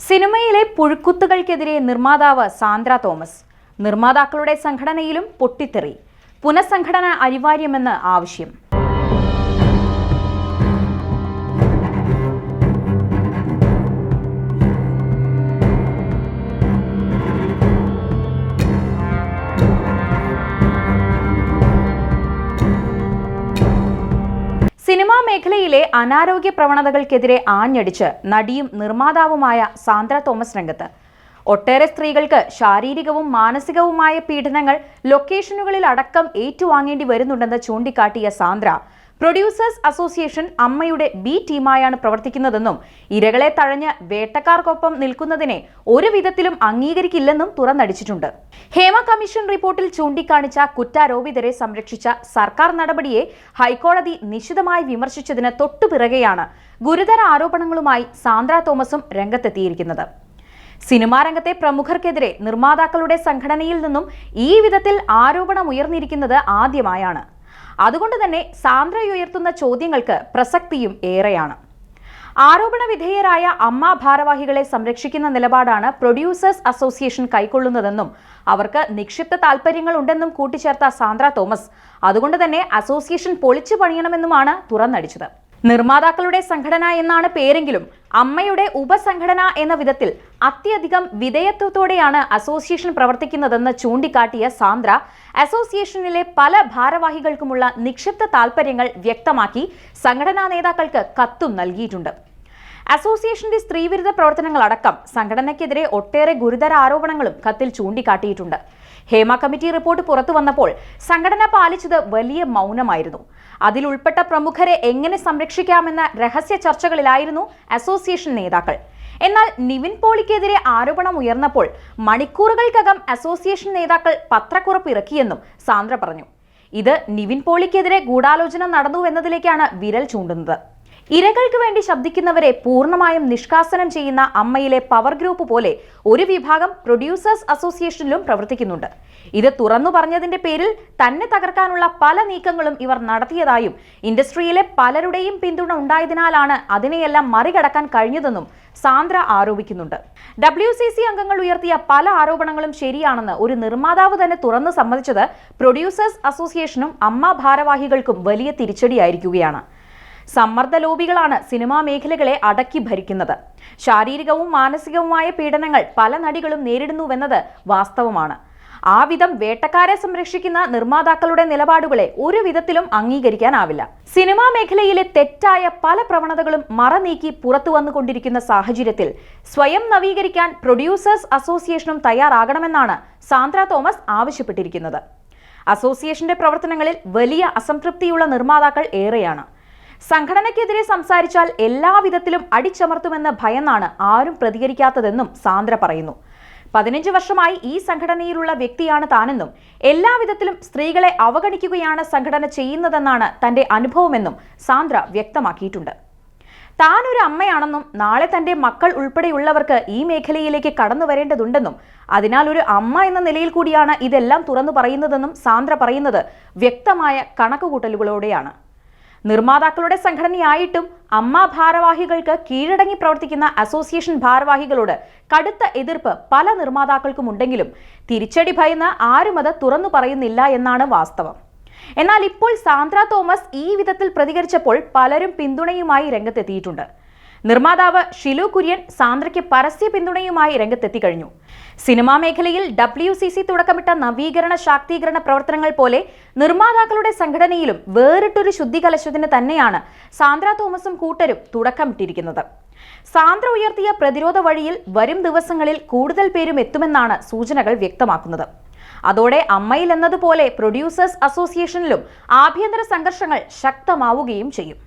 സിനിമയിലെ പുഴുക്കുത്തുകൾക്കെതിരെ നിർമ്മാതാവ് സാന്ദ്ര തോമസ് നിർമ്മാതാക്കളുടെ സംഘടനയിലും പൊട്ടിത്തെറി പുനഃസംഘടന അനിവാര്യമെന്ന് ആവശ്യം. മേഖലയിലെ അനാരോഗ്യ പ്രവണതകൾക്കെതിരെ ആഞ്ഞടിച്ച് നടിയും നിർമ്മാതാവുമായ സാന്ദ്ര തോമസ് രംഗത്ത്. ഒട്ടേറെ സ്ത്രീകൾക്ക് ശാരീരികവും മാനസികവുമായ പീഡനങ്ങൾ ലൊക്കേഷനുകളിൽ അടക്കം ഏറ്റുവാങ്ങേണ്ടി വരുന്നുണ്ടെന്ന് ചൂണ്ടിക്കാട്ടിയ സാന്ദ്ര പ്രൊഡ്യൂസേഴ്സ് അസോസിയേഷൻ അമ്മയുടെ ബി ടീമായാണ് പ്രവർത്തിക്കുന്നതെന്നും ഇരകളെ തഴഞ്ഞ് വേട്ടക്കാർക്കൊപ്പം നിൽക്കുന്നതിനെ ഒരു വിധത്തിലും അംഗീകരിക്കില്ലെന്നും തുറന്നടിച്ചിട്ടുണ്ട്. ഹേമ കമ്മീഷൻ റിപ്പോർട്ടിൽ ചൂണ്ടിക്കാണിച്ച കുറ്റാരോപിതരെ സംരക്ഷിച്ച സർക്കാർ നടപടിയെ ഹൈക്കോടതി നിശിതമായി വിമർശിച്ചതിന് തൊട്ടുപിറകെയാണ് ഗുരുതര ആരോപണങ്ങളുമായി സാന്ദ്ര തോമസും രംഗത്തെത്തിയിരിക്കുന്നത്. സിനിമാ രംഗത്തെ പ്രമുഖർക്കെതിരെ നിർമ്മാതാക്കളുടെ സംഘടനയിൽ നിന്നും ഈ വിധത്തിൽ ആരോപണം ഉയർന്നിരിക്കുന്നത് ആദ്യമായാണ്. അതുകൊണ്ട് തന്നെ സാന്ദ്രയുയർത്തുന്ന ചോദ്യങ്ങൾക്ക് പ്രസക്തിയും ഏറെയാണ്. ആരോപണ വിധേയരായ അമ്മ ഭാരവാഹികളെ സംരക്ഷിക്കുന്ന നിലപാടാണ് പ്രൊഡ്യൂസേഴ്സ് അസോസിയേഷൻ കൈക്കൊള്ളുന്നതെന്നും അവർക്ക് നിക്ഷിപ്ത താൽപ്പര്യങ്ങൾ ഉണ്ടെന്നും കൂട്ടിച്ചേർത്ത സാന്ദ്ര തോമസ്. അതുകൊണ്ട് തന്നെ അസോസിയേഷൻ പൊളിച്ചു പണിയണമെന്നുമാണ് തുറന്നടിച്ചത്. നിർമ്മാതാക്കളുടെ സംഘടന എന്നാണ് പേരെങ്കിലും അമ്മയുടെ ഉപസംഘടന എന്ന വിധത്തിൽ അത്യധികം വിധേയത്വത്തോടെയാണ് അസോസിയേഷൻ പ്രവർത്തിക്കുന്നതെന്ന് ചൂണ്ടിക്കാട്ടിയ സാന്ദ്ര അസോസിയേഷനിലെ പല ഭാരവാഹികൾക്കുമുള്ള നിക്ഷിപ്ത താൽപ്പര്യങ്ങൾ വ്യക്തമാക്കി സംഘടനാ നേതാക്കൾക്ക് കത്തും നൽകിയിട്ടുണ്ട്. അസോസിയേഷന്റെ സ്ത്രീവിരുദ്ധ പ്രവർത്തനങ്ങളടക്കം സംഘടനയ്ക്കെതിരെ ഒട്ടേറെ ഗുരുതര ആരോപണങ്ങളും കത്തിൽ ചൂണ്ടിക്കാട്ടിയിട്ടുണ്ട്. ഹേമ കമ്മിറ്റി റിപ്പോർട്ട് പുറത്തു വന്നപ്പോൾ സംഘടന പാലിച്ചത് വലിയ മൗനമായിരുന്നു. അതിൽ ഉൾപ്പെട്ട പ്രമുഖരെ എങ്ങനെ സംരക്ഷിക്കാമെന്ന രഹസ്യ ചർച്ചകളിലായിരുന്നു അസോസിയേഷൻ നേതാക്കൾ. എന്നാൽ നിവിൻ പോളിക്കെതിരെ ആരോപണം ഉയർന്നപ്പോൾ മണിക്കൂറുകൾക്കകം അസോസിയേഷൻ നേതാക്കൾ പത്രക്കുറപ്പ് ഇറക്കിയെന്നും സാന്ദ്ര പറഞ്ഞു. ഇത് നിവിൻ പോളിക്കെതിരെ ഗൂഢാലോചന നടന്നുവെന്നതിലേക്കാണ് വിരൽ ചൂണ്ടുന്നത്. ഇരകൾക്ക് വേണ്ടി ശബ്ദിക്കുന്നവരെ പൂർണമായും നിഷ്കാസനം ചെയ്യുന്ന അമ്മയിലെ പവർ ഗ്രൂപ്പ് പോലെ ഒരു വിഭാഗം പ്രൊഡ്യൂസേഴ്സ് അസോസിയേഷനിലും പ്രവർത്തിക്കുന്നുണ്ട്. ഇത് തുറന്നു പറഞ്ഞതിന്റെ പേരിൽ തന്നെ തകർക്കാനുള്ള പല നീക്കങ്ങളും ഇവർ നടത്തിയതായും ഇൻഡസ്ട്രിയിലെ പലരുടെയും പിന്തുണ ഉണ്ടായതിനാലാണ് അതിനെയെല്ലാം മറികടക്കാൻ കഴിഞ്ഞതെന്നും സാന്ദ്ര ആരോപിക്കുന്നുണ്ട്. ഡബ്ല്യു സി സി അംഗങ്ങൾ ഉയർത്തിയ പല ആരോപണങ്ങളും ശരിയാണെന്ന് ഒരു നിർമ്മാതാവ് തന്നെ തുറന്നു സമ്മതിച്ചത് പ്രൊഡ്യൂസേഴ്സ് അസോസിയേഷനും അമ്മ ഭാരവാഹികൾക്കും വലിയ തിരിച്ചടിയായിരിക്കുകയാണ്. സമ്മർദ്ദ ലോബികളാണ് സിനിമാ മേഖലകളെ അടക്കി ഭരിക്കുന്നത്. ശാരീരികവും മാനസികവുമായ പീഡനങ്ങൾ പല നടികളും നേരിടുന്നുവെന്നത് വാസ്തവമാണ്. ആ വിധം വേട്ടക്കാരെ സംരക്ഷിക്കുന്ന നിർമ്മാതാക്കളുടെ നിലപാടുകളെ ഒരു വിധത്തിലും അംഗീകരിക്കാനാവില്ല. സിനിമാ മേഖലയിലെ തെറ്റായ പല പ്രവണതകളും മറനീക്കി പുറത്തു വന്നുകൊണ്ടിരിക്കുന്ന സാഹചര്യത്തിൽ സ്വയം നവീകരിക്കാൻ പ്രൊഡ്യൂസേഴ്സ് അസോസിയേഷനും തയ്യാറാകണമെന്നാണ് സാന്ദ്ര തോമസ് ആവശ്യപ്പെട്ടിരിക്കുന്നത്. അസോസിയേഷന്റെ പ്രവർത്തനങ്ങളിൽ വലിയ അസംതൃപ്തിയുള്ള നിർമ്മാതാക്കൾ ഏറെയാണ്. സംഘടനയ്ക്കെതിരെ സംസാരിച്ചാൽ എല്ലാവിധത്തിലും അടിച്ചമർത്തുമെന്ന ഭയന്നാണ് ആരും പ്രതികരിക്കാത്തതെന്നും സാന്ദ്ര പറയുന്നു. പതിനഞ്ച് വർഷമായി ഈ സംഘടനയിലുള്ള വ്യക്തിയാണ് താനെന്നും എല്ലാവിധത്തിലും സ്ത്രീകളെ അവഗണിക്കുകയാണ് സംഘടന ചെയ്യുന്നതെന്നാണ് തന്റെ അനുഭവമെന്നും സാന്ദ്ര വ്യക്തമാക്കിയിട്ടുണ്ട്. താൻ ഒരു അമ്മയാണെന്നും നാളെ തന്റെ മക്കൾ ഉൾപ്പെടെയുള്ളവർക്ക് ഈ മേഖലയിലേക്ക് കടന്നു വരേണ്ടതുണ്ടെന്നും അതിനാൽ ഒരു അമ്മ എന്ന നിലയിൽ കൂടിയാണ് ഇതെല്ലാം തുറന്നു പറയുന്നതെന്നും സാന്ദ്ര പറയുന്നത് വ്യക്തമായ കണക്കുകൂട്ടലുകളോടെയാണ്. നിർമ്മാതാക്കളുടെ സംഘടനയായിട്ടും അമ്മ ഭാരവാഹികൾക്ക് കീഴടങ്ങി പ്രവർത്തിക്കുന്ന അസോസിയേഷൻ ഭാരവാഹികളോട് കടുത്ത എതിർപ്പ് പല നിർമ്മാതാക്കൾക്കും ഉണ്ടെങ്കിലും തിരിച്ചടി ഭയന്ന് ആരും തുറന്നു പറയുന്നില്ല എന്നാണ് വാസ്തവം. എന്നാൽ ഇപ്പോൾ സാന്ദ്ര തോമസ് ഈ വിധത്തിൽ പ്രതികരിച്ചപ്പോൾ പലരും പിന്തുണയുമായി രംഗത്തെത്തിയിട്ടുണ്ട്. നിർമ്മാതാവ് ഷിലു കുര്യൻ സാന്ദ്രയ്ക്ക് പരസ്യ പിന്തുണയുമായി രംഗത്തെത്തിക്കഴിഞ്ഞു സിനിമാ മേഖലയിൽ ഡബ്ല്യു സി സി തുടക്കമിട്ട നവീകരണ ശാക്തീകരണ പ്രവർത്തനങ്ങൾ പോലെ നിർമ്മാതാക്കളുടെ സംഘടനയിലും വേറിട്ടൊരു ശുദ്ധികലശത്തിന് തന്നെയാണ് സാന്ദ്ര തോമസും കൂട്ടരും തുടക്കമിട്ടിരിക്കുന്നത്. സാന്ദ്ര ഉയർത്തിയ പ്രതിരോധ വഴിയിൽ വരും ദിവസങ്ങളിൽ കൂടുതൽ പേരും എത്തുമെന്നാണ് സൂചനകൾ വ്യക്തമാക്കുന്നത്. അതോടെ അമ്മയിൽ എന്നതുപോലെ പ്രൊഡ്യൂസേഴ്സ് അസോസിയേഷനിലും ആഭ്യന്തര സംഘർഷങ്ങൾ ശക്തമാവുകയും ചെയ്യും.